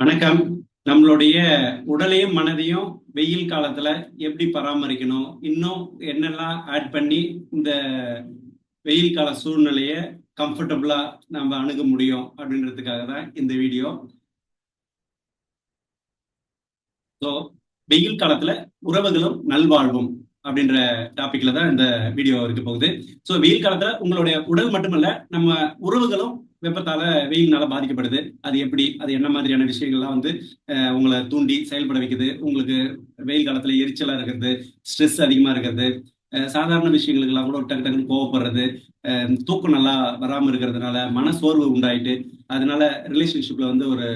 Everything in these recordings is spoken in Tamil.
வணக்கம். நம்மளுடைய உடலையும் மனதையும் வெயில் காலத்துல எப்படி பராமரிக்கணும்? இன்னும் என்னெல்லாம் ஆட் பண்ணி இந்த வெயில் கால சூழ்நிலைய கம்ஃபர்டபுளா நம்ம அணுக முடியும் அப்படின்றதுக்காக தான் இந்த வீடியோ ஸோ வெயில் காலத்துல உறவுகளும் நல்வாழ்வும் அப்படின்ற டாபிக்ல தான் இந்த வீடியோ இருக்க போகுது. ஸோ வெயில் காலத்துல உங்களுடைய உடல் மட்டுமல்ல நம்ம உறவுகளும் வெப்பத்தால வெயில்னால பாதிக்கப்படுது. அது எப்படி? அது என்ன மாதிரியான விஷயங்கள்லாம் வந்து உங்களை தூண்டி செயல்பட வைக்குது? உங்களுக்கு வெயில் காலத்துல எரிச்சலா இருக்கிறது ஸ்ட்ரெஸ் அதிகமா இருக்கிறது சாதாரண விஷயங்களுக்கெல்லாம் கூட டக்கு டக்குன்னு கோவப்படுறது தூக்கம் நல்லா வராம இருக்கிறதுனால மன சோர்வு உண்டாயிட்டு அதனால ரிலேஷன்ஷிப்ல வந்து ஒரு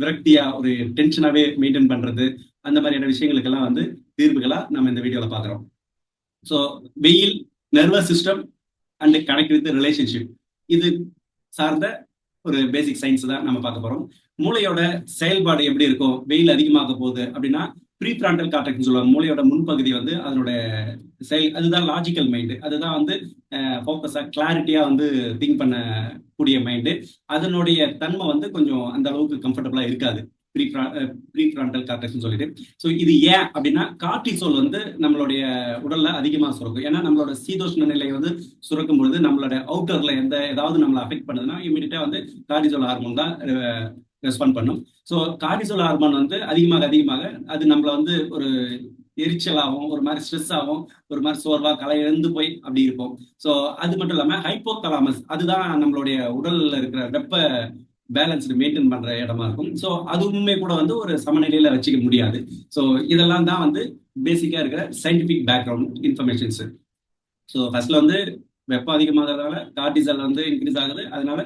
விரக்தியா ஒரு டென்ஷனாவே மெயின்டைன் பண்றது அந்த மாதிரியான விஷயங்களுக்கெல்லாம் வந்து தீர்வுகளா நம்ம இந்த வீடியோல பாக்குறோம் ஸோ வெயில் nervous system and connect with relationship இது சார்ந்த ஒரு பேசிக் சயின்ஸ் தான் நம்ம பார்க்க போறோம். மூளையோட செயல்பாடு எப்படி இருக்கும்? வெயில் அதிகமாக போகுது அப்படின்னா ப்ரீ பிராண்டல் கார்டெக்ட்னு சொல்லுவாங்க. மூளையோட முன்பகுதி வந்து அதனோட செயல் அதுதான் லாஜிக்கல் மைண்டு அதுதான் வந்து ஃபோக்கஸாக கிளாரிட்டியாக வந்து திங்க் பண்ணக்கூடிய மைண்டு அதனுடைய தன்மை வந்து கொஞ்சம் அந்த அளவுக்கு கம்ஃபர்டபுளாக இருக்காது. ப்ரீ கார்டெக்ஸ்னு uh, சொல்லிட்டு. ஸோ இது ஏன் அப்படின்னா கார்டிசோல் வந்து நம்மளுடைய உடல்ல அதிகமாக சுரக்கும். ஏன்னா நம்மளோட சீதோஷ்ண நிலை வந்து சுரக்கும் பொழுது நம்மளோட அவுட்டர்ல எந்த ஏதாவது நம்மளை அஃபெக்ட் பண்ணுதுன்னா இமீடியட்டா வந்து கார்டிசோல் ஹார்மோன் தான் uh, ரெஸ்பாண்ட் பண்ணும். ஸோ கார்டிசோல் ஹார்மோன் வந்து அதிகமாக அதிகமாக அது நம்மளை வந்து ஒரு எரிச்சலாகவும் ஒரு மாதிரி ஸ்ட்ரெஸ் ஆகும் ஒரு மாதிரி சோர்வா களை இழந்து போய் அப்படி இருக்கும். ஸோ அது மட்டும் இல்லாமல் ஹைப்போதலாமஸ் அதுதான் நம்மளுடைய உடல்ல இருக்கிற வெப்ப பேலன்ஸ்டு மெயின்டைன் பண்ற இடமா இருக்கும். ஸோ அதுவுமே கூட வந்து ஒரு சமநிலையில வச்சுக்க முடியாது. ஸோ இதெல்லாம் தான் வந்து பேசிக்கா இருக்கிற சயின்டிபிக் பேக்ரவுண்ட் இன்ஃபர்மேஷன்ஸ் ஸோ ஃபர்ஸ்ட்ல வந்து வெப்பம் அதிகமாகிறதால கார்டிசல் வந்து இன்க்ரீஸ் ஆகுது. அதனால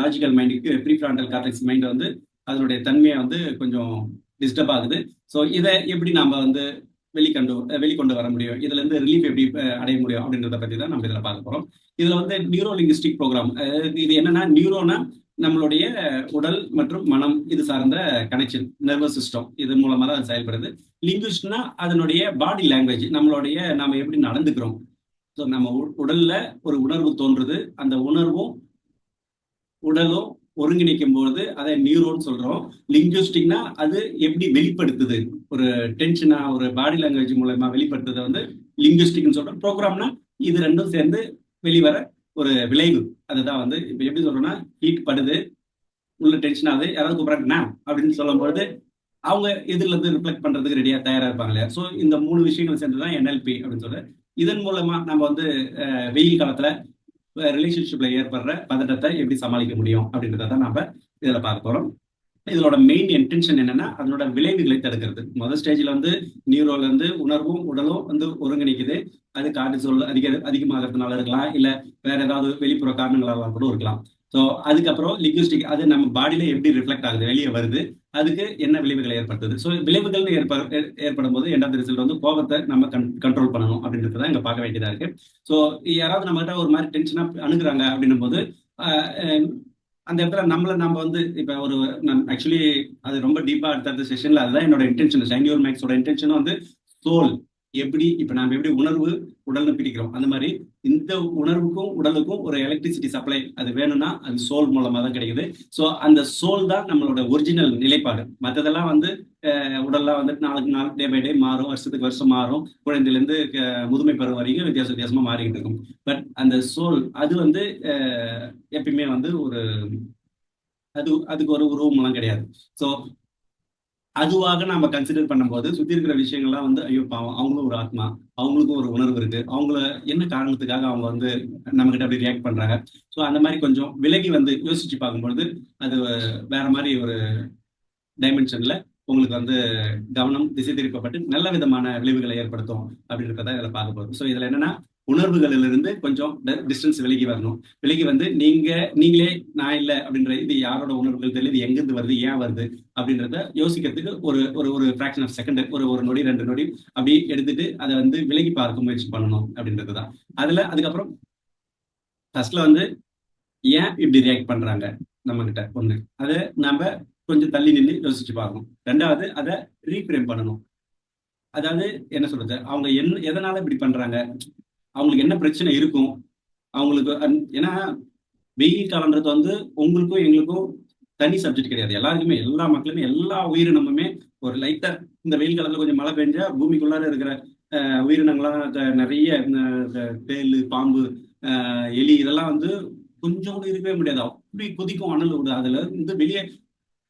லாஜிக்கல் மைண்டுக்கு ப்ரீஃப்ராண்டல் கார்டெக்ஸ் மைண்ட் வந்து அதனுடைய தன்மையை வந்து கொஞ்சம் டிஸ்டர்ப் ஆகுது. ஸோ இதை எப்படி நாம வந்து வெளிக்கொண்டு வெளிக்கொண்டு வர முடியும்? இதுல இருந்து ரிலீஃப் எப்படி அடைய முடியும் அப்படின்றத பத்தி தான் நம்ம இதுல பார்க்க போறோம். இதுல வந்து நியூரோ லிங்குஸ்டிக் ப்ரோக்ராம் இது என்னன்னா நியூரோனா நம்மளுடைய உடல் மற்றும் மனம் இது சார்ந்த கனெக்ஷன் நர்வஸ் சிஸ்டம் இது மூலமா தான் அது செயல்படுது. லிங்குஸ்ட்னா அதனுடைய பாடி லாங்குவேஜ் நம்மளுடைய நாம எப்படி நடந்துக்கிறோம்? ஸோ நம்ம உ- உடல்ல ஒரு உணர்வு தோன்றுது. அந்த உணர்வும் உடலும் ஒருங்கிணைக்கும் போது அதை நியூரோன்னு சொல்றோம். லிங்குஸ்டிக்னா அது எப்படி வெளிப்படுத்துது? ஒரு டென்ஷனா ஒரு பாடி லாங்குவேஜ் மூலமா வெளிப்படுத்துறதை வந்து லிங்குஸ்டிக்னு சொல்றோம். ப்ரோக்ராம்னா இது ரெண்டும் சேர்ந்து வெளிவர ஒரு விளைவு. அதுதான் வந்து இப்போ எப்படி சொல்றோம்னா ஹீட் படுது உள்ள டென்ஷன் ஆகுது யாராவது கூப்பிட்றாங்க மேம் அப்படின்னு சொல்லும்போது அவங்க எதிரில இருந்து ரிஃப்ளெக்ட் பண்றதுக்கு ரெடியா தயாரா இருப்பாங்க இல்லையா? ஸோ இந்த மூணு விஷயங்கள் சேர்ந்து தான் என்எல்பி அப்படின்னு சொல்றது இதன் மூலமா நம்ம வந்து வெயில் காலத்துல ரிலேஷன்ஷிப்ல ஏற்படுற பதட்டத்தை எப்படி சமாளிக்க முடியும் அப்படின்றத தான் நம்ம இதுல பார்க்க போறோம். இதனோட மெயின் இன்டென்ஷன் என்னன்னா அதனோட விளைவுகளை தடுக்கிறது. முதல் ஸ்டேஜ்ல வந்து நியூரோல இருந்து உணர்வும் உடலும் வந்து ஒருங்கிணைக்குது. அது கார்டிசோல் அதிக அதிகமாகிறதுனால இருக்கலாம் இல்ல வேற ஏதாவது வெளிப்புற காரணங்களாக கூட இருக்கலாம். ஸோ அதுக்கப்புறம் லிக்விஸ்டிக் அது நம்ம பாடியில எப்படி ரிஃப்ளெக்ட் ஆகுது வெளியே வருது அதுக்கு என்ன விளைவுகளை ஏற்படுத்துது. ஸோ விளைவுகள் ஏற்ப ஏ- ஏற்படும் போது எண்டாவது ரிசல்ட் வந்து கோபத்தை நம்ம கண்ட்ரோல் பண்ணணும் அப்படின்றது தான் இங்க பார்க்க வேண்டியதா இருக்கு. ஸோ யாராவது நம்மகிட்ட ஒரு மாதிரி டென்ஷனா அணுகுறாங்க அப்படின்னும் போது அந்த இடத்துல நம்மளை நம்ம வந்து இப்ப ஒரு ஆக்சுவலி அது ரொம்ப டீப்பா அடுத்த செஷன்ல அதுதான் என்னோட இன்டென்ஷன் ஷைனியோர் மேக்ஸோட இன்டென்ஷன் வந்து சோல் எப்படி இப்ப நாம எப்படி உணர்வு உடல்னு பிரிக்கிறோம் அந்த மாதிரி இந்த உணர்வுக்கும் உடலுக்கும் ஒரு எலக்ட்ரிசிட்டி சப்ளை அது வேணும்னா அது சோல் மூலமா தான் கிடைக்குது. ஸோ அந்த சோல் தான் நம்மளோட ஒரிஜினல் நிலைப்பாடு. மற்றதெல்லாம் வந்து உடல்லாம் வந்து நாளுக்கு நாள் டே பை டே மாறும் வருஷத்துக்கு வருஷம் மாறும். குழந்தையிலேருந்து முதுமை பருவம் வரைக்கும் வித்தியாச வித்தியாசமாக மாறிக்கிட்டு இருக்கும். பட் அந்த சோல் அது வந்து எப்பயுமே வந்து ஒரு அது அதுக்கு ஒரு உருவமெல்லாம் கிடையாது. ஸோ அதுவாக நாம கன்சிடர் பண்ணும்போது சுத்தி இருக்கிற விஷயங்கள்லாம் வந்து ஐயோ பாவம் அவங்களும் ஒரு ஆத்மா அவங்களுக்கும் ஒரு உணர்வு இருக்கு. அவங்கள என்ன காரணத்துக்காக அவங்க வந்து நம்ம கிட்ட அப்படி ரியாக்ட் பண்றாங்க? ஸோ அந்த மாதிரி கொஞ்சம் விலகி வந்து யோசிச்சு பார்க்கும்பொழுது அது வேற மாதிரி ஒரு டைமென்ஷன்ல உங்களுக்கு வந்து கவனம் திசை திருப்பப்பட்டு நல்ல விதமான விளைவுகளை ஏற்படுத்தும் அப்படின்றத இதில் பார்க்க போகுது ஸோ இதில் என்னன்னா உணர்வுகளிலிருந்து கொஞ்சம் டிஸ்டன்ஸ் விலகி வரணும். விலகி வந்து நீங்க நீங்களே நான் இல்லை அப்படின்ற இது யாரோட உணர்வுகள் தெரியல இது எங்கிருந்து வருது ஏன் வருது அப்படின்றத யோசிக்கிறதுக்கு ஒரு ஒரு ஒரு ஃபிராக்ஷன் ஆஃப் செகண்ட் ஒரு ஒரு நொடி ரெண்டு நொடி அப்படி எடுத்துட்டு அதை வந்து விலகி பார்க்க முயற்சி பண்ணணும் அப்படின்றது தான் அதுல அதுக்கப்புறம் ஃபர்ஸ்ட்ல வந்து ஏன் இப்படி ரியாக்ட் பண்றாங்க நம்ம கிட்ட ஒண்ணு. அதை நம்ம கொஞ்சம் தள்ளி நின்று யோசிச்சு பார்க்கணும். ரெண்டாவது அதை ரீஃப்ரேம் பண்ணணும். அதாவது என்ன சொல்றது? அவங்க என்ன எதனால இப்படி பண்றாங்க? அவங்களுக்கு என்ன பிரச்சனை இருக்கும்? அவங்களுக்கு அந்- ஏன்னா வெயில் காலன்றது வந்து உங்களுக்கும் எங்களுக்கும் தனி சப்ஜெக்ட் கிடையாது. எல்லாருக்குமே எல்லா மக்களுமே எல்லா உயிரினமுமே ஒரு லைட்டா இந்த வெயில் காலத்துல கொஞ்சம் மழை பெஞ்சா பூமிக்குள்ளார இருக்கிற அஹ், உயிரினங்கள்லாம் நிறைய தேல் பாம்பு அஹ், எலி இதெல்லாம் வந்து கொஞ்சம் கூட இருக்கவே முடியாது. அப்படி கொதிக்கும் அனல் விடு அதுல இருந்து வெளியே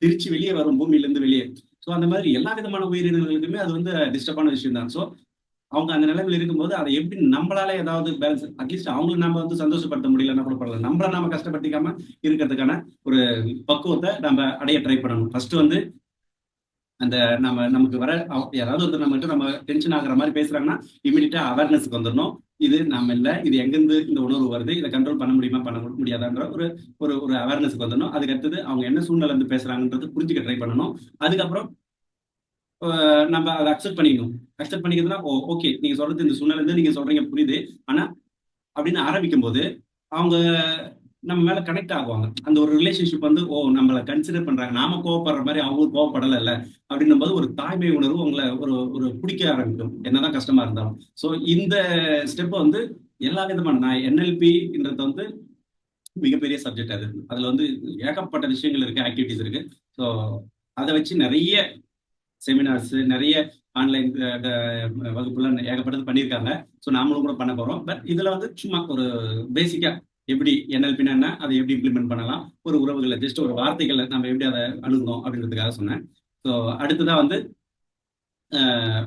திருச்சி வெளியே வரும். பூமியில இருந்து வெளியே. ஸோ அந்த மாதிரி எல்லா விதமான உயிரினங்களுக்குமே அது வந்து டிஸ்டர்பான விஷயம் தான் ஸோ அவங்க அந்த நிலைமையில் இருக்கும்போது அதை எப்படி நம்மளால ஏதாவது பேலன்ஸ் அட்லீஸ்ட் அவங்களை நம்ம வந்து சந்தோஷப்படுத்த முடியலன்னா கூட பரவாயில்ல. நம்மள நாம கஷ்டப்படுத்திக்காம இருக்கிறதுக்கான ஒரு பக்குவத்தை நம்ம அடைய ட்ரை பண்ணணும். ஃபர்ஸ்ட் வந்து அந்த நம்ம நமக்கு வர யாராவது வந்து நம்மகிட்ட நம்ம டென்ஷன் ஆகுற மாதிரி பேசுறாங்கன்னா இமீடியட்டா அவேர்னஸ்க்கு வந்துடணும். இது நம்ம இல்லை இது எங்கிருந்து இந்த உணர்வு வருது இதை கண்ட்ரோல் பண்ண முடியுமா பண்ண முடியாதாங்கிற ஒரு ஒரு ஒரு அவேர்னஸ்க்கு வந்துடணும். அதுக்கு அடுத்தது அவங்க என்ன சூழ்நிலை இருந்து பேசுறாங்கன்றது புரிஞ்சுக்க ட்ரை பண்ணணும். அதுக்கப்புறம் நம்ம அதை அக்செப்ட் பண்ணிக்கணும். அக்செப்ட் பண்ணிக்கிறதுனா ஓ ஓகே நீங்க சொல்றது இந்த சூழ்நிலை நீங்க சொல்றீங்க புரியுது. ஆனா அப்படின்னு ஆரம்பிக்கும் போது அவங்க நம்ம மேல கனெக்ட் ஆகுவாங்க. அந்த ஒரு ரிலேஷன்ஷிப் வந்து ஓ நம்மள கன்சிடர் பண்றாங்க. நாம கோவப்படுற மாதிரி அவங்களும் கோவப்படலைல்ல அப்படின்னும் போது ஒரு தாய்மை உணர்வு உங்களை ஒரு ஒரு பிடிக்க ஆரம்பிக்கும். என்னதான் கஷ்டமா இருந்தாலும். ஸோ இந்த ஸ்டெப் வந்து எல்லா விதமான நான் என்எல்பின்றது வந்து மிகப்பெரிய சப்ஜெக்ட் அது. அதுல வந்து ஏகப்பட்ட விஷயங்கள் இருக்கு ஆக்டிவிட்டிஸ் இருக்கு. ஸோ அதை வச்சு நிறைய செமினார்ஸ் நிறைய ஆன்லைன் வகுப்புல ஏகப்பட்டது பண்ணியிருக்காங்க. ஸோ நாமளும் கூட பண்ண போகிறோம் பட் இதில் வந்து சும்மா ஒரு பேசிக்கா எப்படி என்எல்பின்னா என்ன அதை எப்படி இம்ப்ளிமெண்ட் பண்ணலாம் ஒரு உறவுகளை ஜஸ்ட் ஒரு வார்த்தைகளை நம்ம எப்படி அதை அணுகணும் அப்படின்றதுக்காக சொன்னேன். ஸோ அடுத்ததான் வந்து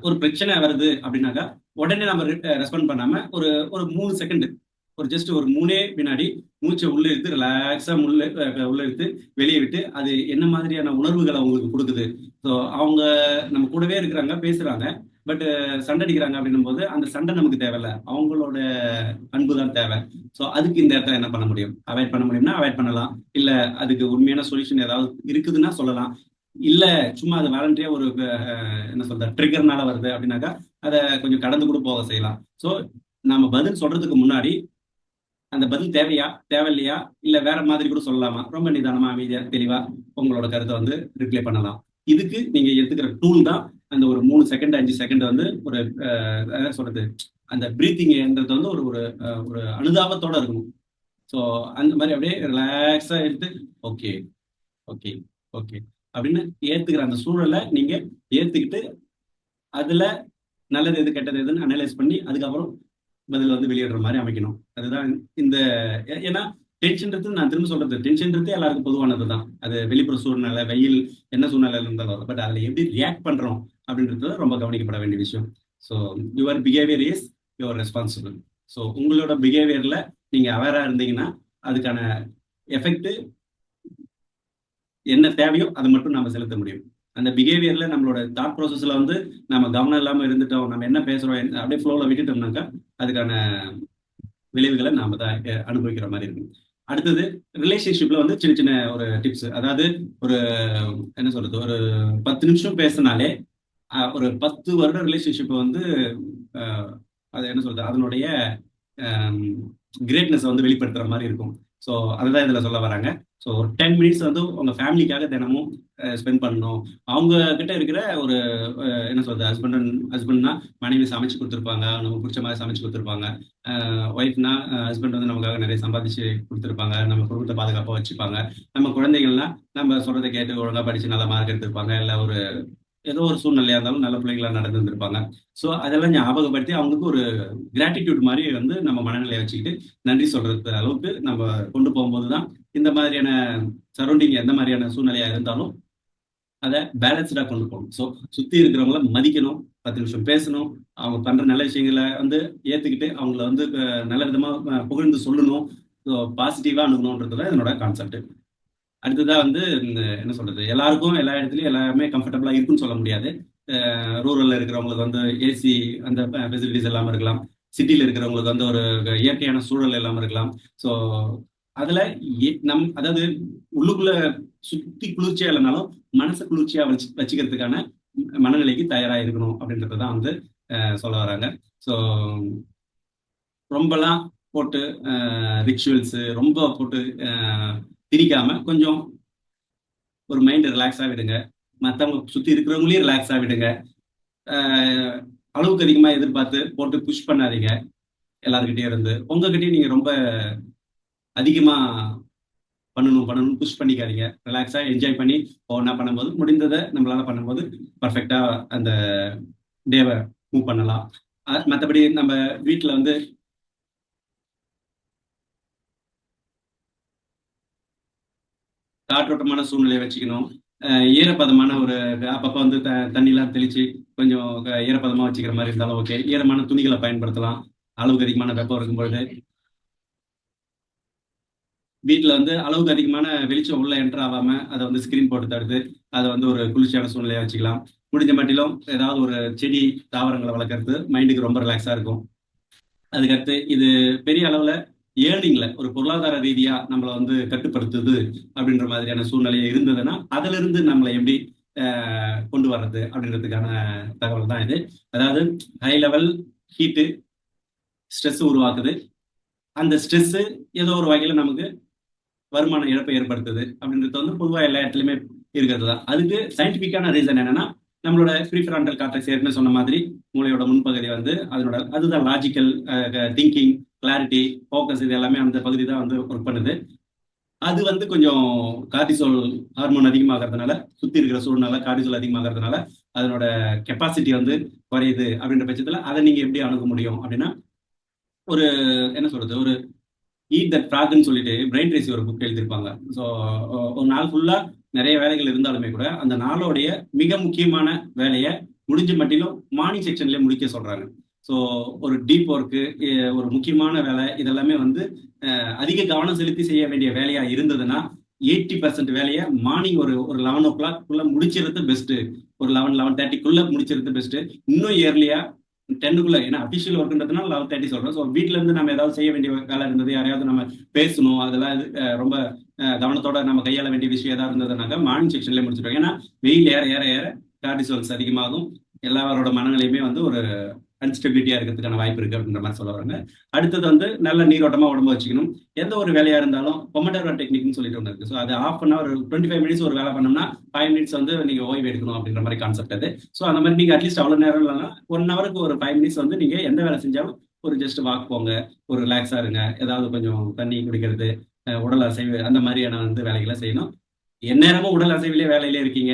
ஒரு பிரச்சனை வருது அப்படின்னாக்கா உடனே நம்ம ரெஸ்பாண்ட் பண்ணாம ஒரு ஒரு மூணு செகண்ட் ஒரு ஜஸ்ட் ஒரு மூணே வினாடி மூச்சை உள்ள இழுத்து ரிலாக்ஸா உள்ள உள்ள இழுத்து வெளியே விட்டு அது என்ன மாதிரியான உணர்வுகளை அவங்களுக்கு கொடுக்குது? ஸோ அவங்க நம்ம கூடவே இருக்கிறாங்க பேசுறாங்க பட் சண்டை அடிக்கிறாங்க அப்படின்னும் போது அந்த சண்டை நமக்கு தேவையில்ல. அவங்களோட அன்பு தான் தேவை. ஸோ அதுக்கு இந்த இடத்துல என்ன பண்ண முடியும்? அவாய்ட் பண்ண முடியும்னா அவாய்ட் பண்ணலாம். இல்ல அதுக்கு உண்மையான சொல்யூஷன் ஏதாவது இருக்குதுன்னா சொல்லலாம். இல்ல சும்மா அது வேலண்டியா ஒரு என்ன சொல்ற ட்ரிகர்னால வருது அப்படின்னாக்கா அதை கொஞ்சம் கடந்து கூட போக செய்யலாம். ஸோ நம்ம பதில் சொல்றதுக்கு முன்னாடி அந்த பதில் தேவையா தேவையில்லையா? இல்ல வேற மாதிரி கூட சொல்லலாமா? ரொம்ப நிதானமா அமைதியா தெளிவா உங்களோட கருத்தை வந்து ரிப்ளை பண்ணலாம். இதுக்கு நீங்க எடுத்துக்கிற டூல் தான் அந்த ஒரு மூணு செகண்ட் அஞ்சு செகண்ட் வந்து ஒரு சொல்றது அந்த பிரீத்திங்ன்றது வந்து ஒரு ஒரு ஒரு அனுதாபத்தோட இருக்கணும். ஸோ அந்த மாதிரி அப்படியே ரிலாக்ஸா எடுத்து ஓகே ஓகே ஓகே அப்படின்னு ஏத்துக்கிற அந்த சூழலை நீங்க ஏத்துக்கிட்டு அதுல நல்லது எது கெட்டது எதுன்னு அனலைஸ் பண்ணி அதுக்கப்புறம் பதில் வந்து வெளியிடுற மாதிரி அமைக்கணும். அதுதான் இந்த ஏன்னா டென்ஷன்றது நான் திரும்ப சொல்றது டென்ஷன்றது எல்லாருக்கும் பொதுவானது தான் அது வெளிப்புற சூழ்நிலை வெயில் என்ன சூழ்நிலை இருந்தாலும் பட் அதில் எப்படி ரியாக்ட் பண்றோம் அப்படின்றது ரொம்ப கவனிக்கப்பட வேண்டிய விஷயம். So your behaviour is your responsible so உங்களோட பிஹேவியர்ல நீங்க அவேரா இருந்தீங்கன்னா அதுக்கான எஃபெக்ட் என்ன தேவையோ அதை மட்டும் நம்ம செலுத்த முடியும். அந்த பிஹேவியர்ல நம்மளோட தாட் ப்ராசஸ்ல வந்து நம்ம கவனம் இல்லாமல் இருந்துட்டோம் நம்ம என்ன பேசுறோம் அப்படியே ஃப்ளோவில் விட்டுட்டோம்னாக்கா அதுக்கான விளைவுகளை நாம தான் அனுபவிக்கிற மாதிரி இருக்கும் அடுத்தது ரிலேஷன்ஷிப்ல வந்து சின்ன சின்ன ஒரு டிப்ஸ் அதாவது ஒரு என்ன சொல்றது ஒரு பத்து நிமிஷம் பேசினாலே ஒரு பத்து வருட ரிலேஷன்ஷிப் வந்து அது என்ன சொல்றது அதனுடைய கிரேட்னஸ் வந்து வெளிப்படுத்துற மாதிரி இருக்கும். ஸோ அதுதான் இதுல சொல்ல வராங்க. ஸோ ஒரு டென் மினிட்ஸ் வந்து உங்கள் ஃபேமிலிக்காக தினமும் ஸ்பெண்ட் பண்ணணும். அவங்க கிட்ட இருக்கிற ஒரு என்ன சொல்றது ஹஸ்பண்ட் ஹஸ்பண்ட்னா மனைவி சமைச்சு கொடுத்துருப்பாங்க. நமக்கு பிடிச்ச மாதிரி சமைச்சு கொடுத்துருப்பாங்க. ஒய்ஃப்னா ஹஸ்பண்ட் வந்து நமக்காக நிறைய சம்பாதிச்சு கொடுத்துருப்பாங்க. நம்ம குடும்பத்தை பாதுகாப்பாக வச்சுப்பாங்க. நம்ம குழந்தைகள்னா நம்ம சொல்றதை கேட்டு ஒழுங்காக படிச்சு நல்ல மார்க் எடுத்திருப்பாங்க. இல்லை ஒரு ஏதோ ஒரு சூழ்நிலையா இருந்தாலும் நல்ல பிள்ளைங்களா நடந்து ஸோ அதெல்லாம் ஞாபகப்படுத்தி அவங்களுக்கு ஒரு கிராட்டிடியூட் மாதிரி வந்து நம்ம மனநிலையை வச்சுக்கிட்டு நன்றி சொல்றது அளவுக்கு நம்ம கொண்டு போகும்போது தான் இந்த மாதிரியான சரௌண்டிங் எந்த மாதிரியான சூழ்நிலையா இருந்தாலும் அதை பேலன்ஸ்டா கொண்டு போகணும். ஸோ சுத்தி இருக்கிறவங்கள மதிக்கணும் பத்து நிமிஷம் பேசணும் அவங்க பண்ற நல்ல விஷயங்களை வந்து ஏத்துக்கிட்டு அவங்கள வந்து நல்ல விதமா புகழ்ந்து சொல்லணும். ஸோ பாசிட்டிவா அணுகணுன்றது தான் என்னோட கான்செப்ட் அடுத்ததாக வந்து இந்த என்ன சொல்றது எல்லாருக்கும் எல்லா இடத்துலயும் எல்லாமே கம்ஃபர்டபுளா இருக்குன்னு சொல்ல முடியாது. ரூரல்ல இருக்கிறவங்களுக்கு வந்து ஏசி அந்த ஃபெசிலிட்டிஸ் இல்லாம இருக்கலாம். சிட்டியில் இருக்கிறவங்களுக்கு வந்து ஒரு இயற்கையான சூழல் இல்லாம இருக்கலாம். ஸோ அதுல நம் அதாவது உள்ளுக்குள்ள சுத்தி குளிர்ச்சியா இல்லைனாலும் மனசை குளிர்ச்சியா வச்சு வச்சுக்கிறதுக்கான மனநிலைக்கு தயாரா இருக்கணும் அப்படின்றத தான் வந்து சொல்ல வராங்க. ஸோ ரொம்பலாம் போட்டு ரிச்சுவல்ஸ் ரொம்ப போட்டு திணிக்காம கொஞ்சம் ஒரு மைண்ட் ரிலாக்ஸா விடுங்க. மற்றவங்க சுத்தி இருக்கிறவங்களையும் ரிலாக்ஸா விடுங்க. அளவுக்கு அதிகமா எதிர்பார்த்து போட்டு புஷ் பண்ணாதீங்க. எல்லாருக்கிட்டேயும் இருந்து. உங்ககிட்டயும் நீங்க ரொம்ப அதிகமாக பண்ணணும் பண்ணணும் புஷ் பண்ணிக்காதீங்க. ரிலாக்ஸாக என்ஜாய் பண்ணி ஒன்றா பண்ணும்போது முடிந்ததை நம்மளால பண்ணும்போது பர்ஃபெக்டாக அந்த டேவை மூவ் பண்ணலாம். மற்றபடி நம்ம வீட்டில் வந்து காற்றோட்டமான சூழ்நிலையை வச்சுக்கணும். ஈரப்பதமான ஒரு அப்பப்போ வந்து த தண்ணிலாம் தெளித்து கொஞ்சம் ஈரப்பதமாக வச்சுக்கிற மாதிரி இருந்தாலும் ஓகே ஈரமான துணிகளை பயன்படுத்தலாம். அளவுக்கு அதிகமான வெப்பம் இருக்கும்பொழுது வீட்டில் வந்து அளவுக்கு அதிகமான வெளிச்சம் உள்ள என்டர் ஆகாம அதை வந்து ஸ்கிரீன் போட்டு தடுத்து அதை வந்து ஒரு குளிர்ச்சியான சூழ்நிலையா வச்சுக்கலாம். முடிஞ்ச மட்டிலும் ஏதாவது ஒரு செடி தாவரங்களை வளர்க்குறது மைண்டுக்கு ரொம்ப ரிலாக்ஸாக இருக்கும். அதுக்கடுத்து இது பெரிய அளவில் ஏர்னிங்ல ஒரு பொருளாதார ரீதியா நம்மளை வந்து கட்டுப்படுத்துது அப்படின்ற மாதிரியான சூழ்நிலை இருந்ததுன்னா அதுல இருந்து நம்மளை எப்படி கொண்டு வர்றது அப்படின்றதுக்கான தகவல் தான் இது. அதாவது ஹை லெவல் ஹீட்டு ஸ்ட்ரெஸ் உருவாக்குது. அந்த ஸ்ட்ரெஸ் ஏதோ ஒரு வகையில நமக்கு வருமான இழப்பை ஏற்படுத்துது அப்படின்றது வந்து பொதுவாக எல்லா இடத்துலையுமே இருக்கிறது தான் அதுக்கு சயின்டிஃபிக்கான ரீசன் என்னன்னா நம்மளோட ப்ரீஃபரண்டல் கார்டெக்ஸ் ஏற்கனவே சொன்ன மாதிரி மூளையோட முன்பகுதி வந்து அதனோட அதுதான் லாஜிக்கல் திங்கிங் கிளாரிட்டி ஃபோக்கஸ் இது எல்லாமே அந்த பகுதி தான் வந்து ஒர்க் பண்ணுது. அது வந்து கொஞ்சம் கார்டிசோல் ஹார்மோன் அதிகமாகிறதுனால சுற்றி இருக்கிற சூழ்நிலை கார்டிசோல் அதிகமாகிறதுனால அதனோட கெப்பாசிட்டி வந்து குறையுது அப்படின்ற பட்சத்தில் அதை நீங்கள் எப்படி அணுக முடியும் அப்படின்னா ஒரு என்ன சொல்றது ஒரு ஈட் தட் ஃப்ராக்னு சொல்லிட்டு பிரெயின் ட்ரேசி ஒரு புக் எழுதியிருப்பாங்க. ஸோ ஒரு நாள் ஃபுல்லாக நிறைய வேலைகள் இருந்தாலுமே கூட அந்த நாளோடைய மிக முக்கியமான வேலையை முடிஞ்ச மட்டிலும் மார்னிங் செக்ஷன்லேயே முடிக்க சொல்றாங்க. ஸோ ஒரு டீப் ஒர்க்கு ஒரு முக்கியமான வேலை இதெல்லாமே வந்து அதிக கவனம் செலுத்தி செய்ய வேண்டிய வேலையா இருந்ததுன்னா எயிட்டி பர்சன்ட் வேலையை மார்னிங் ஒரு ஒரு லெவன் ஓ கிளாக் முடிச்சிருது பெஸ்ட் ஒரு லெவன் லெவன் தேர்ட்டிக்குள்ள முடிச்சிருது பெஸ்ட் இன்னும் இயர்லியா டென்னுக்குள்ள ஏன்னா அபிஷியல் ஒர்க்ன்றதுனால லெவல் தேர்ட்டி சொல்றோம் ஸோ வீட்ல இருந்து நம்ம ஏதாவது செய்ய வேண்டிய வேலை இருந்தது யாரையாவது நம்ம பேசணும் அதெல்லாம் ரொம்ப கவனத்தோட நம்ம கையாள வேண்டிய விஷயம் ஏதாவது இருந்ததுனாக்கா மார்னிங் செக்ஷன்லேயே முடிச்சிருக்கோம் ஏன்னா வெயில் ஏற ஏற ஏற கார்டிசோல்ஸ் அதிகமாகும். எல்லாரோட மனநிலையுமே வந்து ஒரு அன்ஸ்டெபிலிட்டியா இருக்கிறதுக்கான வாய்ப்பு இருக்கு அப்படின்ற மாதிரி சொல்ல வராங்க. அடுத்தது வந்து நல்ல நீரோட்டமா உடம்பு வச்சுக்கணும். எந்த ஒரு வேலையா இருந்தாலும் பொமடரோ டெக்னிக்னு சொல்லிட்டு ஒன்று இருக்கு. ஸோ அது ஆஃப் பண்ணா ஒரு டுவெண்ட்டி ஃபைவ் மினிட்ஸ் ஒரு வேலை பண்ணோம்னா ஃபைவ் மினிட்ஸ் வந்து நீங்க ஓய்வு எடுக்கணும் அப்படின்ற மாதிரி கான்செப்ட் அது. ஸோ அந்த மாதிரி நீங்க அட்லீஸ்ட் அவ்வளவு நேரம் இல்லைனா ஒன் ஹவருக்கு ஒரு ஃபைவ் மினிட்ஸ் வந்து நீங்க எந்த வேலை செஞ்சாலும் ஒரு ஜஸ்ட் வாக் போங்க ஒரு ரிலாக்ஸா இருங்க ஏதாவது கொஞ்சம் தண்ணி குடிக்கிறது உடல் அசைவு அந்த மாதிரியான வந்து வேலைகளை செய்யணும். எந்நேரமும் உடல் அசைவிலே வேலையிலே இருக்கீங்க.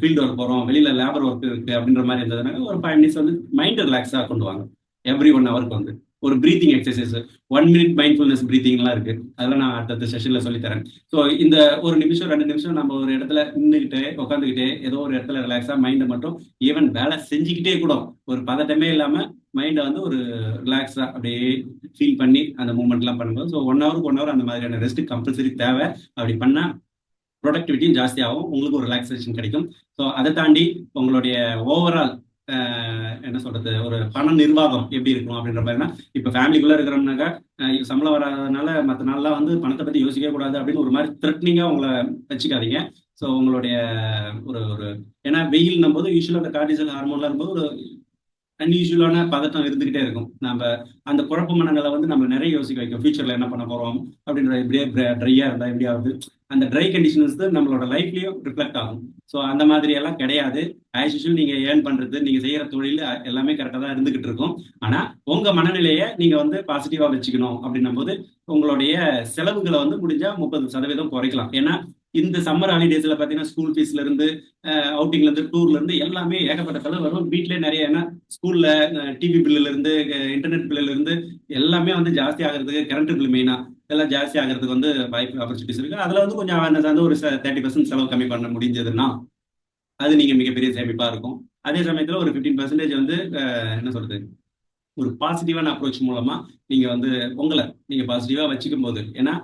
ஃபீல்டு ஒர்க் போகிறோம் வெளியில் லேபர் ஒர்க் இருக்குது அப்படின்ற மாதிரி இருந்ததுனால ஒரு ஃபைவ் மினிட்ஸ் வந்து மைண்ட் ரிலாக்ஸாக கொண்டு வாங்க. எவ்ரி ஒன் ஹவருக்கு வந்து. ஒரு breathing exercise one minute mindfulness ப்ரீத்திங்லாம் இருக்கு. அதெல்லாம் நான் அடுத்த செஷன்ல சொல்லித்தரேன். ஸோ இந்த ஒரு நிமிஷம் ரெண்டு நிமிஷம் நம்ம ஒரு இடத்துல நின்றுக்கிட்டே உட்காந்துக்கிட்டே ஏதோ ஒரு இடத்துல ரிலாக்ஸா மைண்டை மட்டும் ஈவன் வேலை செஞ்சுக்கிட்டே கூட ஒரு பதட்டமே இல்லாம மைண்டை வந்து ஒரு ரிலாக்ஸா அப்படியே ஃபீல் பண்ணி அந்த மூமெண்ட்லாம் பண்ணும்போது ஸோ ஒன் ஹவருக்கு ஒன் ஹவர் அந்த மாதிரியான ரெஸ்ட் கம்பல்சரி தேவை. அப்படி பண்ணா ப்ரொடக்டிவிட்டியும் ஜாஸ்தியாகும் உங்களுக்கு ஒரு ரிலாக்ஸேஷன் கிடைக்கும். ஸோ அதை தாண்டி உங்களுடைய ஓவரால் என்ன சொல்றது ஒரு பண நிர்வாகம் எப்படி இருக்கும் அப்படின்ற மாதிரினா இப்போ ஃபேமிலிக்குள்ள இருக்கிறோம்னாக்கா சம்பளம் வராதனால மற்ற நாள்லாம் வந்து பணத்தை பத்தி யோசிக்கவே கூடாது அப்படின்னு ஒரு மாதிரி த்ரெட்னிங்கா உங்களை வச்சுக்காதீங்க. ஸோ உங்களுடைய ஒரு ஒரு ஏன்னா வெயில் போது யூஸ்வலாக அந்த கார்டிசல் ஹார்மோன்லாம் இருக்கும்போது ஒரு அன்யூஷுவலான பதட்டம் இருந்துகிட்டே இருக்கும். நம்ம அந்த குழப்ப மனங்களை வந்து நம்ம நிறைய யோசிக்க வைக்கும். ஃபியூச்சர்ல என்ன பண்ண போறோம் அப்படின்ற இப்படியே ட்ரையா இருந்தா எப்படி ஆகுது? அந்த ட்ரை கண்டிஷன்ஸ் நம்மளோட லைஃப்லயும் ரிஃப்ளெக்ட் ஆகும். ஸோ அந்த மாதிரி எல்லாம் கிடையாது. ஆஸ் யூஷுவல் நீங்க ஏர்ன் பண்றது நீங்க செய்யற தொழில் எல்லாமே கரெக்டாக தான் இருந்துகிட்டு இருக்கும். ஆனா உங்க மனநிலையை நீங்க வந்து பாசிட்டிவா வச்சுக்கணும் அப்படின்னும் போது உங்களுடைய செலவுகளை வந்து முடிஞ்சா முப்பது சதவீதம் குறைக்கலாம். ஏன்னா இந்த சம்மர் ஹாலிடேஸ்ல பாத்தீங்கன்னா ஸ்கூல் ஃபீஸ்ல இருந்து அவுட்டிங்ல இருந்து டூர்ல இருந்து எல்லாமே ஏகப்பட்ட செலவு வரும். வீட்லயே நிறைய ஏன்னா ஸ்கூல்ல டிவி பில்லுல இருந்து இன்டர்நெட் பில்லுல இருந்து எல்லாமே வந்து ஜாஸ்தி ஆகிறதுக்கு கரண்ட் பில் மெயினா இதெல்லாம் ஜாஸ்தி ஆகிறதுக்கு வந்து வாய்ப்பு ஆப்பர்ச்சுனிட்டிஸ் இருக்கு. அதுல வந்து கொஞ்சம் அவேர்னஸ் வந்து ஒரு தேர்ட்டி பர்சன்ட் செலவு கம்மி பண்ண முடிஞ்சதுன்னா அது நீங்க மிகப்பெரிய சேமிப்பா இருக்கும். அதே சமயத்துல ஒரு ஃபிஃப்டீன் பர்சன்டேஜ் வந்து என்ன சொல்றது? ஒரு பாசிட்டிவான அப்ரோச் மூலமா நீங்க வந்து உங்களை நீங்க பாசிட்டிவா வச்சுக்கும் போது ஏன்னா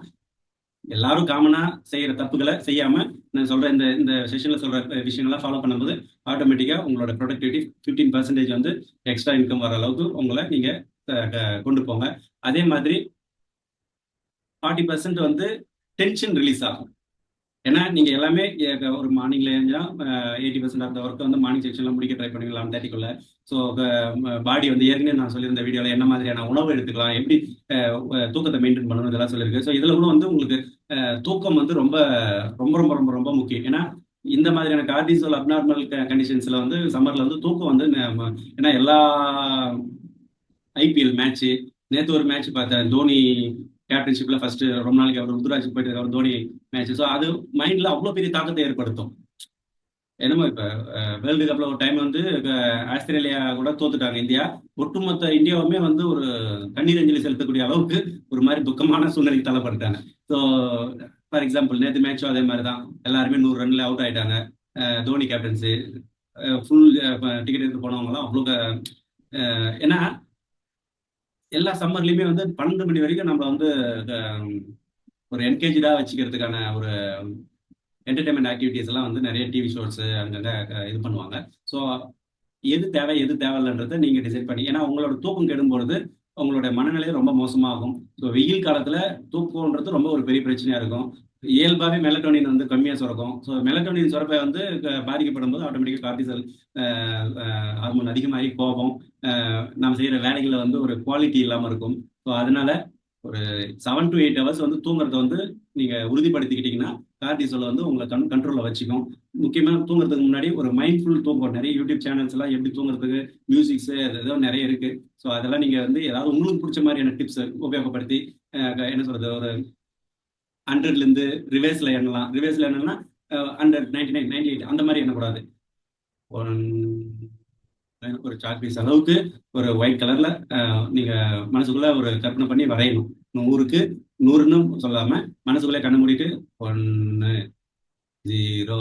எல்லாரும் காமனா செய்யற தப்புகளை செய்யாம நான் சொல்ற இந்த இந்த செஷன்ல சொல்ற விஷயங்கள்லாம் ஃபாலோ பண்ணும்போது ஆட்டோமேட்டிக்கா உங்களோட ப்ரொடக்டிவிட்டி ஃபிஃப்டீன் பர்சன்டேஜ் வந்து எக்ஸ்ட்ரா இன்கம் வர அளவுக்கு உங்களை நீங்க க- கொண்டு போங்க. அதே மாதிரி ஃபார்ட்டி பர்சன்ட் வந்து டென்ஷன் ரிலீஸ் ஆகும். ஏன்னா நீங்க எல்லாமே ஒரு மார்னிங்ல eighty percent of the work வந்து மார்னிங் செக்ஷன்ல முடிக்க ட்ரை பண்ணுவீங்க லெவன் தேர்ட்டிக்குள்ள ஸோ பாடி வந்து ஏற்கனவே நான் சொல்லியிருந்த வீடியோல என்ன மாதிரியான உணவு எடுத்துக்கலாம் எப்படி தூக்கத்தை மெயின்டைன் பண்ணணும் இதெல்லாம் சொல்லியிருக்கு. ஸோ இதுல கூட வந்து உங்களுக்கு தூக்கம் வந்து ரொம்ப ரொம்ப ரொம்ப ரொம்ப ரொம்ப முக்கியம். ஏன்னா இந்த மாதிரியான கார்டிசோல் அப்நார்மல் கண்டிஷன்ஸ்ல வந்து சம்மர்ல வந்து தூக்கம் வந்து நம்ம- ஏன்னா எல்லா ஐபிஎல் மேட்ச்சு நேற்று ஒரு மேட்ச் பார்த்தேன் தோனி கேப்டன்ஷிப்ல ஃபர்ஸ்ட் ரொம்ப நாளைக்கு அவர் ருத்ராஜ் போயிட்டு இருக்காரு தோனி மேட்ச் ஸோ அது மைண்ட்ல அவ்வளோ பெரிய தாக்கத்தை ஏற்படுத்தும். என்னமோ இப்ப வேர்ல்டு கப்ல ஒரு டைம் வந்து ஆஸ்திரேலியா கூட தோத்துட்டாங்க இந்தியா. ஒட்டுமொத்த இந்தியாவுமே வந்து ஒரு கண்ணீர் அஞ்சலி செலுத்தக்கூடிய அளவுக்கு ஒரு மாதிரி துக்கமான சூழ்நிலைக்கு தள்ளப்பட்டுட்டாங்க. ஸோ ஃபார் எக்ஸாம்பிள் நேற்று மேட்சும் அதே மாதிரி தான் எல்லாருமே நூறு ரன்ல அவுட் ஆயிட்டாங்க. தோனி கேப்டன்ஸு ஃபுல் டிக்கெட் எடுத்து போனவங்கலாம் அவ்வளோ ஏன்னா எல்லா சம்மர்லயுமே வந்து பன்னெண்டு மணி வரைக்கும் நம்ம வந்து ஒரு என்கேஜா வச்சுக்கிறதுக்கான ஒரு என்டர்டைன்மெண்ட் ஆக்டிவிட்டீஸ் எல்லாம் வந்து நிறைய டிவி ஷோஸ் அங்கங்க இது பண்ணுவாங்க. ஸோ எது தேவை எது தேவையில்லைன்றதை நீங்க டிசைட் பண்ணி ஏன்னா உங்களோட தூக்கம் கெடும் பொழுது உங்களோட மனநிலை ரொம்ப மோசமாகும். ஸோ வெயில் காலத்துல தூக்கம்ன்றது ரொம்ப ஒரு பெரிய பிரச்சனையா இருக்கும். இயல்பாகவே மெலட்டோனின் வந்து கம்மியாக சுரக்கும். ஸோ மெலட்டோனின் சுரப்பை வந்து பாதிக்கப்படும் போது ஆட்டோமேட்டிக்காக கார்டிசல் ஹார்மோன் அதிகமாகி கோபம் நம்ம செய்கிற வேலைகளில் வந்து ஒரு குவாலிட்டி இல்லாமல் இருக்கும். ஸோ அதனால ஒரு செவன் டு எயிட் ஹவர்ஸ் வந்து தூங்குறத வந்து நீங்கள் உறுதிப்படுத்திக்கிட்டீங்கன்னா கார்டிசோல் வந்து உங்களை கண் கண்ட்ரோலில் வச்சுக்கும். முக்கியமாக தூங்குறதுக்கு முன்னாடி ஒரு மைண்ட்ஃபுல் தூங்கும் நிறைய யூடியூப் சேனல்ஸ் எல்லாம் எப்படி தூங்குறதுக்கு மியூசிக்ஸ் ஏதோ நிறைய இருக்குது ஸோ அதெல்லாம் நீங்கள் வந்து ஏதாவது உங்களுக்கு பிடிச்ச மாதிரியான டிப்ஸ் உபயோகப்படுத்தி என்ன சொல்கிறது ஒரு ஹண்ட்ரட்ல இருந்து ரிவேர்ஸ்ல எண்ணலாம். ரிவேர்ஸ்ல எண்ணலாம் hundred ninety nine ninety eight அந்த மாதிரி எண்ணக்கூடாது. ஒரு ஒரு சாக் பீஸ் அளவுக்கு ஒரு ஒயிட் கலர்ல நீங்க மனசுக்குள்ள ஒரு கற்பனை பண்ணி வரையணும். நூறுக்கு நூறுன்னு சொல்லாம மனசுக்குள்ளே கண்ணு மூடிட்டு ஒன்னு ஜீரோ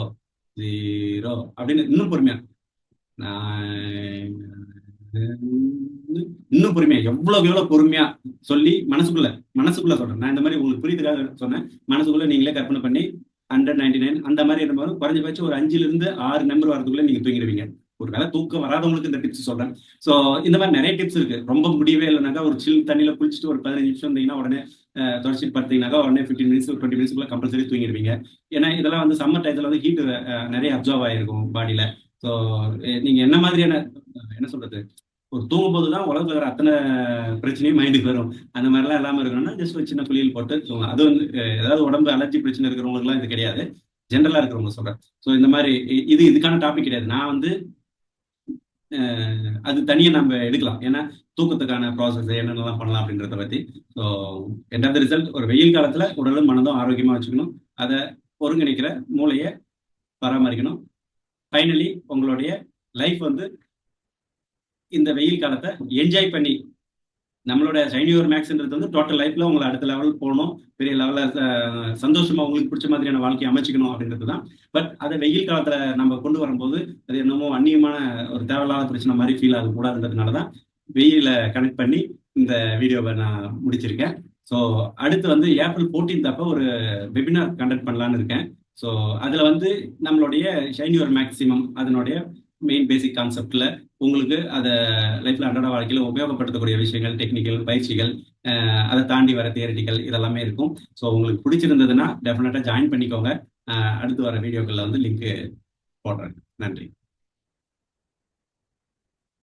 ஜீரோ அப்படின்னு இன்னும் பொறுமையா. நான் இன்னும் பொறுமையா எவ்வளவு எவ்வளவு பொறுமையா சொல்லி மனசுக்குள்ள மனசுக்குள்ள சொல்றேன். நான் இந்த மாதிரி உங்களுக்கு புரியுதுக்காக சொன்னேன். மனசுக்குள்ள நீங்களே கற்பனை பண்ணி ஹண்ட்ரட் நைன்டி நைன் அந்த மாதிரி இருக்கும்போது குறைஞ்சபட்சம் ஒரு அஞ்சுல இருந்து ஆறு நம்பர் வரதுக்குள்ள நீங்க தூங்கிடுவீங்க. ஒரு வேலை தூக்கம் வராதவங்களுக்கு இந்த டிப்ஸ் சொல்றேன். ஸோ இந்த மாதிரி நிறைய டிப்ஸ் இருக்கு. ரொம்ப முடியவே இல்லைனாக்கா ஒரு சில் தண்ணியில குளிச்சுட்டு ஒரு பதினஞ்சு நிமிஷம் இருந்தீங்கன்னா உடனே தொடச்சிட்டு பார்த்தீங்கன்னாக்கா உடனே ஃபிஃப்டின் மினிட்ஸ் டுவெண்ட்டி மினிட்ஸ்க்குள்ள கம்பல்சரி தூங்கிடுவீங்க. ஏன்னா இதெல்லாம் வந்து சம்மர் டைத்துல வந்து ஹீட் நிறைய அப்சர்வ் ஆயிருக்கும் பாடியில ஸோ நீங்க என்ன மாதிரியான என்ன சொல்றது? ஒரு தூங்கும்போது தான் உலகத்துல வர அத்தனை பிரச்சனையும் மைண்டுக்கு வரும். அந்த மாதிரிலாம் இல்லாமல் இருக்கணும்னா ஜஸ்ட் ஒரு சின்ன குளியல் போட்டு தூங்கலாம் அது வந்து ஏதாவது உடம்பு அலர்ஜி பிரச்சனை இருக்கிறவங்களுக்குலாம் இது கிடையாது. ஜென்ரலாக இருக்கிறவங்க சொல்கிறேன் ஸோ இந்த மாதிரி இது இதுக்கான டாபிக் கிடையாது. நான் வந்து அது தனியாக நம்ம எடுக்கலாம். ஏன்னா தூக்கத்துக்கான ப்ராசஸ் என்னென்னலாம் பண்ணலாம் அப்படின்றத பற்றி so end of the result ஒரு வெயில் காலத்தில் உடலும் மனதும் ஆரோக்கியமாக வச்சுக்கணும். அதை ஒருங்கிணைக்கிற மூளையை பராமரிக்கணும். ஃபைனலி உங்களுடைய லைஃப் வந்து இந்த வெயில் காலத்தை என்ஜாய் பண்ணி நம்மளோட சைனியோர் மேக்ஸ்ன்றது வந்து டோட்டல் லைஃப்ல உங்களை அடுத்த லெவல் போகணும். பெரிய லெவலில் சந்தோஷமா உங்களுக்கு பிடிச்ச மாதிரியான வாழ்க்கையை அமைச்சிக்கணும் அப்படின்றது தான். பட் அதை வெயில் காலத்துல நம்ம கொண்டு வரும்போது அது என்னமோ அந்நியமான ஒரு தேவையில்லாத பிரச்சனை மாதிரி ஃபீல் ஆகக்கூடாதுன்றதுனால தான் வெயில கனெக்ட் பண்ணி இந்த வீடியோவை நான் முடிச்சிருக்கேன். ஸோ அடுத்து வந்து ஏப்ரல் 14th அப்போ ஒரு வெபினார் கண்டக்ட் பண்ணலான்னு இருக்கேன். ஸோ அதில் வந்து நம்மளுடைய ஷைனியோர் மேக்ஸிமம் அதனுடைய மெயின் பேசிக் கான்செப்ட்ல உங்களுக்கு அதை லைஃப்ல அன்றாட வாழ்க்கையில் உபயோகப்படுத்தக்கூடிய விஷயங்கள் டெக்னிக்கல் பயிற்சிகள் அஹ் அதை தாண்டி வர தியரிட்டிகள் இதெல்லாமே இருக்கும். ஸோ உங்களுக்கு பிடிச்சிருந்ததுன்னா டெஃபினட்டா ஜாயின் பண்ணிக்கோங்க. அடுத்து வர வீடியோக்கள்ல வந்து லிங்க் போடுறேன். நன்றி.